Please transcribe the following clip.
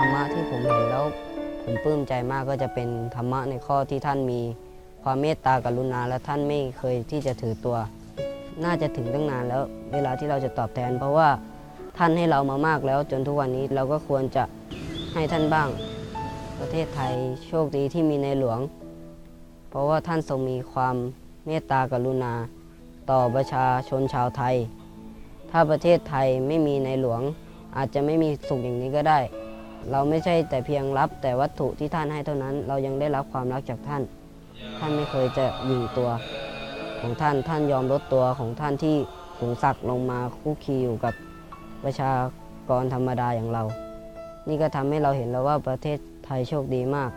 รรมะที่ผมเห็นแล้ว ผมปลื้มใจมากก็จะเป็นธรรมะในข้อที่ท่านมีความเมตตากรุณาและท่านไม่เคยที่จะถือตัว น่าจะถึงตั้งนานแล้วเวลาที่เราจะตอบแทน เพราะว่าท่านให้เรามามากแล้ว จนทุกวันนี้เราก็ควรจะให้ท่านบ้าง ประเทศไทยโชคดีที่มีในหลวง เพราะว่าท่านทรงมีความเมตตากรุณา ต่อประชาชนชาวไทย ถ้าประเทศไทยไม่มีในหลวง อาจจะไม่มีสุขอย่างนี้ก็ได้ เราไม่ใช่แต่เพียงรับแต่วัตถุที่ท่านให้เท่านั้น เรายังได้รับความรักจากท่าน ท่านไม่เคยจะหยิ่งตัว ของท่านท่านยอมลดตัวของท่านที่สูงสักลงมาคู่คีอยู่กับประชากรธรรมดาอย่างเรา นี่ก็ทำให้เราเห็นแล้วว่าประเทศไทยโชคดีมาก